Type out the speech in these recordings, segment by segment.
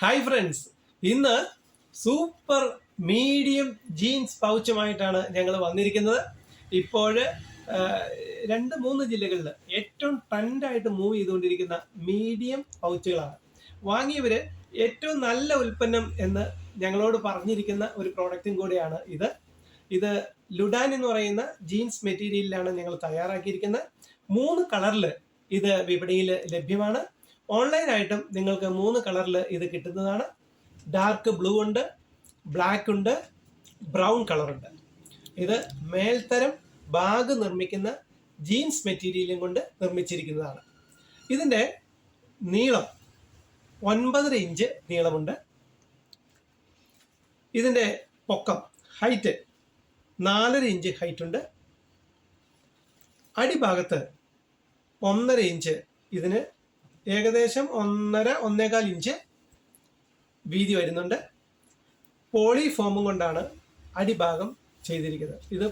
Hi friends ഇന്ന് super medium jeans പൗച്ചുമായിട്ടാണ് ഞങ്ങൾ വന്നിരിക്കുന്നത്. ഇപ്പോൾ രണ്ട് മൂന്ന് ജില്ലകളിൽ ഏറ്റവും ട്രെൻഡായിട്ട് മൂവ് ചെയ്തുകൊണ്ടിരിക്കുന്ന മീഡിയം പൗച്ചുകളാണ് വാങ്ങിയവർ ഏറ്റവും നല്ല ഉൽപ്പന്നം എന്ന് ഞങ്ങളോട് പറഞ്ഞിരിക്കുന്ന ഒരു പ്രോഡക്റ്റും കൂടിയാണ് ഇത്. ഇത് ലുഡാൻ എന്ന് പറയുന്ന ജീൻസ് മെറ്റീരിയലിലാണ് ഞങ്ങൾ തയ്യാറാക്കിയിരിക്കുന്നത്. മൂന്ന് കളറിൽ ഇത് വിപണിയിൽ ലഭ്യമാണ്. ഓൺലൈനായിട്ടും നിങ്ങൾക്ക് മൂന്ന് കളറിൽ ഇത് കിട്ടുന്നതാണ്. ഡാർക്ക് ബ്ലൂ ഉണ്ട് ബ്ലാക്ക് ഉണ്ട് ബ്രൗൺ കളറുണ്ട് ഇത് മേൽത്തരം ബാഗ് നിർമ്മിക്കുന്ന ജീൻസ് മെറ്റീരിയലും കൊണ്ട് നിർമ്മിച്ചിരിക്കുന്നതാണ്. ഇതിന്റെ നീളം ഒൻപതര ഇഞ്ച് നീളമുണ്ട്. ഇതിന്റെ പൊക്കം ഹൈറ്റ് നാലര ഇഞ്ച് ഹൈറ്റ് ഉണ്ട്. അടിഭാഗത്ത് ഒന്നര ഇഞ്ച് ഇതിന് ഏകദേശം ഒന്നര ഒന്നേകാൽ ഇഞ്ച് വീതി വരുന്നുണ്ട്. പോളി ഫോമും കൊണ്ടാണ് അടിഭാഗം ചെയ്തിരിക്കുന്നത്. ഇത്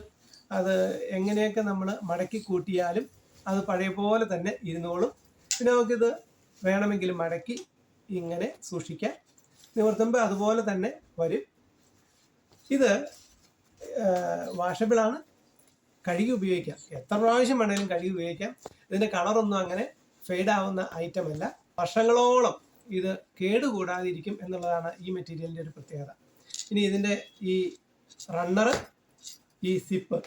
അത് എങ്ങനെയൊക്കെ നമ്മൾ മടക്കി കൂട്ടിയാലും അത് പഴയ പോലെ തന്നെ ഇരുന്നോളും. പിന്നെ നമുക്കിത് വേണമെങ്കിൽ മടക്കി ഇങ്ങനെ സൂക്ഷിക്കാം. നിവർത്തുമ്പോൾ അതുപോലെ തന്നെ വരും. ഇത് വാഷബിളാണ്. കഴുകി ഉപയോഗിക്കാം. എത്ര പ്രാവശ്യം വേണമെങ്കിലും കഴുകി ഉപയോഗിക്കാം. ഇതിന്റെ കളറൊന്നും അങ്ങനെ ഫെയ്ഡ് ആവുന്ന ഐറ്റം അല്ല വർഷങ്ങളോളം ഇത് കേടുകൂടാതിരിക്കും എന്നുള്ളതാണ് ഈ മെറ്റീരിയലിന്റെ ഒരു പ്രത്യേകത. ഇനി ഇതിന്റെ ഈ റണ്ണർ ഈ സിപ്പ്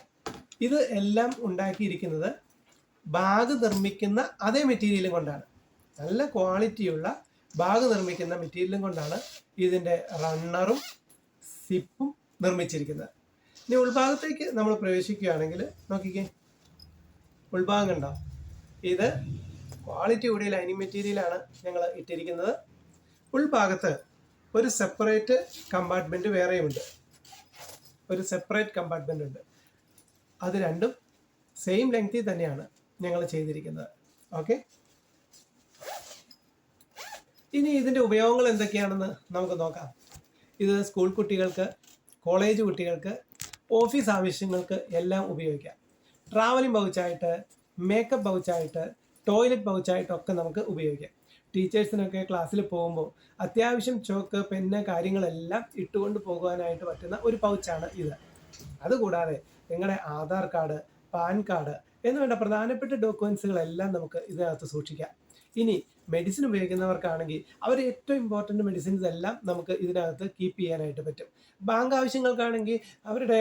ഇത് എല്ലാം ഉണ്ടാക്കിയിരിക്കുന്നത് ബാഗ് നിർമ്മിക്കുന്ന അതേ മെറ്റീരിയലും കൊണ്ടാണ്. നല്ല ക്വാളിറ്റിയുള്ള ബാഗ് നിർമ്മിക്കുന്ന മെറ്റീരിയലും കൊണ്ടാണ് ഇതിന്റെ റണ്ണറും സിപ്പും നിർമ്മിച്ചിരിക്കുന്നത്. ഇനി ഉൾഭാഗത്തേക്ക് നമ്മൾ പ്രവേശിക്കുകയാണെങ്കിൽ നോക്കിക്കേ. ഉൾഭാഗം ഉണ്ടോ ഇത് ക്വാളിറ്റി കൂടിയ ലൈനിങ് മെറ്റീരിയലാണ് ഞങ്ങൾ ഇട്ടിരിക്കുന്നത്. ഉൾഭാഗത്ത് ഒരു സെപ്പറേറ്റ് കമ്പാർട്ട്മെന്റ് വേറെയുമുണ്ട് ഒരു സെപ്പറേറ്റ് കമ്പാർട്ട്മെന്റ് ഉണ്ട്. അത് രണ്ടും സെയിം ലെങ്തിൽ തന്നെയാണ് ഞങ്ങൾ ചെയ്തിരിക്കുന്നത്. ഓക്കെ ഇനി ഇതിന്റെ ഉപയോഗങ്ങൾ എന്തൊക്കെയാണെന്ന് നമുക്ക് നോക്കാം. ഇത് സ്കൂൾ കുട്ടികൾക്ക് കോളേജ് കുട്ടികൾക്ക് ഓഫീസ് ആവശ്യങ്ങൾക്ക് എല്ലാം ഉപയോഗിക്കാം. ട്രാവലിംഗ് പൗച്ചായിട്ട് മേക്കപ്പ് പൗച്ചായിട്ട് ടോയ്ലറ്റ് പൗച്ചായിട്ടൊക്കെ നമുക്ക് ഉപയോഗിക്കാം. ടീച്ചേഴ്സിനൊക്കെ ക്ലാസ്സിൽ പോകുമ്പോൾ അത്യാവശ്യം ചോക്ക് പെന്ന് കാര്യങ്ങളെല്ലാം ഇട്ടുകൊണ്ട് പോകുവാനായിട്ട് പറ്റുന്ന ഒരു പൗച്ചാണ് ഇത്. അതുകൂടാതെ നിങ്ങളുടെ ആധാർ കാർഡ് പാൻ കാർഡ് എന്ന് വേണ്ട പ്രധാനപ്പെട്ട ഡോക്യുമെൻസുകളെല്ലാം നമുക്ക് ഇതിനകത്ത് സൂക്ഷിക്കാം. ഇനി മെഡിസിൻ ഉപയോഗിക്കുന്നവർക്കാണെങ്കിൽ അവർ ഏറ്റവും ഇമ്പോർട്ടന്റ് മെഡിസിൻസ് എല്ലാം നമുക്ക് ഇതിനകത്ത് കീപ്പ് ചെയ്യാനായിട്ട് പറ്റും. ബാങ്ക് ആവശ്യങ്ങൾക്കാണെങ്കിൽ അവരുടെ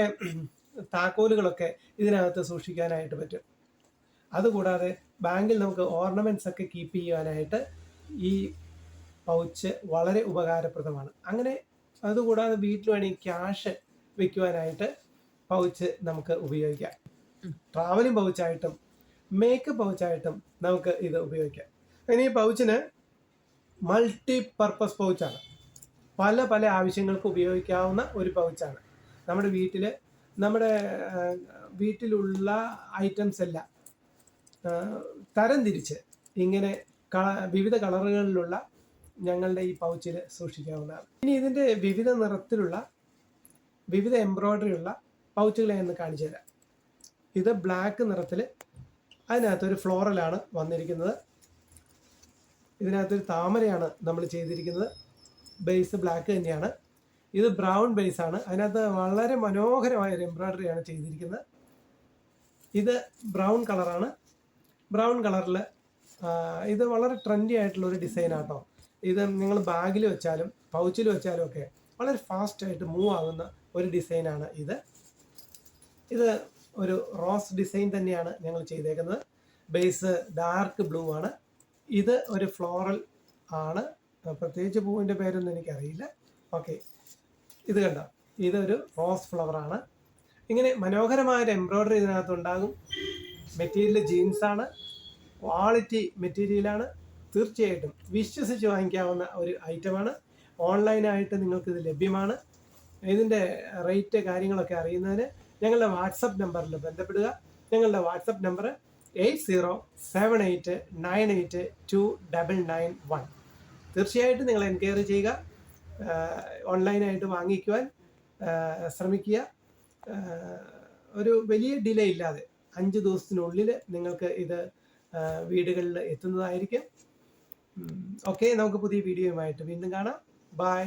താക്കോലുകളൊക്കെ ഇതിനകത്ത് സൂക്ഷിക്കാനായിട്ട് പറ്റും. അതുകൂടാതെ ബാങ്കിൽ നമുക്ക് ഓർണമെന്റ്സ് ഒക്കെ കീപ്പ് ചെയ്യാനായിട്ട് ഈ പൗച്ച് വളരെ ഉപകാരപ്രദമാണ്. അങ്ങനെ അതുകൂടാതെ വീട്ടിൽ വേണമെങ്കിൽ ക്യാഷ് വെക്കുവാനായിട്ട് പൗച്ച് നമുക്ക് ഉപയോഗിക്കാം. ട്രാവലിംഗ് പൗച്ചായിട്ടും മേക്കപ്പ് പൗച്ചായിട്ടും നമുക്ക് ഇത് ഉപയോഗിക്കാം. ഇനി ഈ പൗച്ചിന് മൾട്ടി പർപ്പസ് പൗച്ചാണ് പല പല ആവശ്യങ്ങൾക്ക് ഉപയോഗിക്കാവുന്ന ഒരു പൗച്ചാണ് നമ്മുടെ വീട്ടിൽ നമ്മുടെ വീട്ടിലുള്ള ഐറ്റംസ് എല്ലാം തരം ഇങ്ങനെ കള വിവിധ കളറുകളിലുള്ള ഞങ്ങളുടെ ഈ പൗച്ചിൽ സൂക്ഷിക്കാവുന്നതാണ്. ഇനി ഇതിന്റെ വിവിധ നിറത്തിലുള്ള വിവിധ എംബ്രോയ്ഡറി ഉള്ള പൗച്ചുകളെ ഒന്ന് കാണിച്ചു തരാം. ഇത് ബ്ലാക്ക് നിറത്തിൽ അതിനകത്തൊരു ഫ്ലോറലാണ് വന്നിരിക്കുന്നത്. ഇതിനകത്തൊരു താമരയാണ് നമ്മൾ ചെയ്തിരിക്കുന്നത്. ബേസ് ബ്ലാക്ക് തന്നെയാണ്. ഇത് ബ്രൗൺ ബേസ് ആണ്. അതിനകത്ത് വളരെ മനോഹരമായ ഒരു എംബ്രോയ്ഡറിയാണ് ചെയ്തിരിക്കുന്നത്. ഇത് ബ്രൗൺ കളറാണ്. ബ്രൗൺ കളറിൽ ഇത് വളരെ ട്രെൻഡി ആയിട്ടുള്ള ഒരു ഡിസൈൻ ആട്ടോ. ഇത് നിങ്ങൾ ബാഗിൽ വെച്ചാലും പൗച്ചിൽ വെച്ചാലും ഒക്കെ വളരെ ഫാസ്റ്റ് ആയിട്ട് മൂവ് ആകുന്ന ഒരു ഡിസൈനാണ് ഇത്. ഇത് ഒരു റോസ് ഡിസൈൻ തന്നെയാണ് ഞങ്ങൾ ചെയ്തേക്കുന്നത്. ബേസ് ഡാർക്ക് ബ്ലൂ ആണ്. ഇത് ഒരു ഫ്ലോറൽ ആണ്. പ്രത്യേകിച്ച് പൂവിന്റെ പേരൊന്നും എനിക്കറിയില്ല. ഓക്കെ ഇത് കണ്ട? ഇതൊരു റോസ് ഫ്ലവറാണ് ഇങ്ങനെ മനോഹരമായ എംബ്രോയ്ഡറി ഇതിനകത്ത് ഉണ്ടാകും. മെറ്റീരിയൽ ജീൻസാണ്. ക്വാളിറ്റി മെറ്റീരിയലാണ്. തീർച്ചയായിട്ടും വിശ്വസിച്ച് വാങ്ങിക്കാവുന്ന ഒരു ഐറ്റമാണ്. ഓൺലൈനായിട്ട് നിങ്ങൾക്കിത് ലഭ്യമാണ്. ഇതിന്റെ റേറ്റ് കാര്യങ്ങളൊക്കെ അറിയുന്നതിന് ഞങ്ങളുടെ വാട്സപ്പ് നമ്പറിൽ ബന്ധപ്പെടുക. ഞങ്ങളുടെ WhatsApp number eight zero seven eight nine eight two double nine one. തീർച്ചയായിട്ടും നിങ്ങൾ എൻക്വയറി ചെയ്യുക. ഓൺലൈനായിട്ട് വാങ്ങിക്കുവാൻ ശ്രമിക്കുക. ഒരു വലിയ ഡിലേ ഇല്ലാതെ അഞ്ച് ദിവസത്തിനുള്ളിൽ നിങ്ങൾക്ക് ഇത് വീടുകളിൽ എത്തുന്നതായിരിക്കും. ഓക്കെ നമുക്ക് പുതിയ വീഡിയോയുമായിട്ട് വീണ്ടും കാണാം. ബൈ.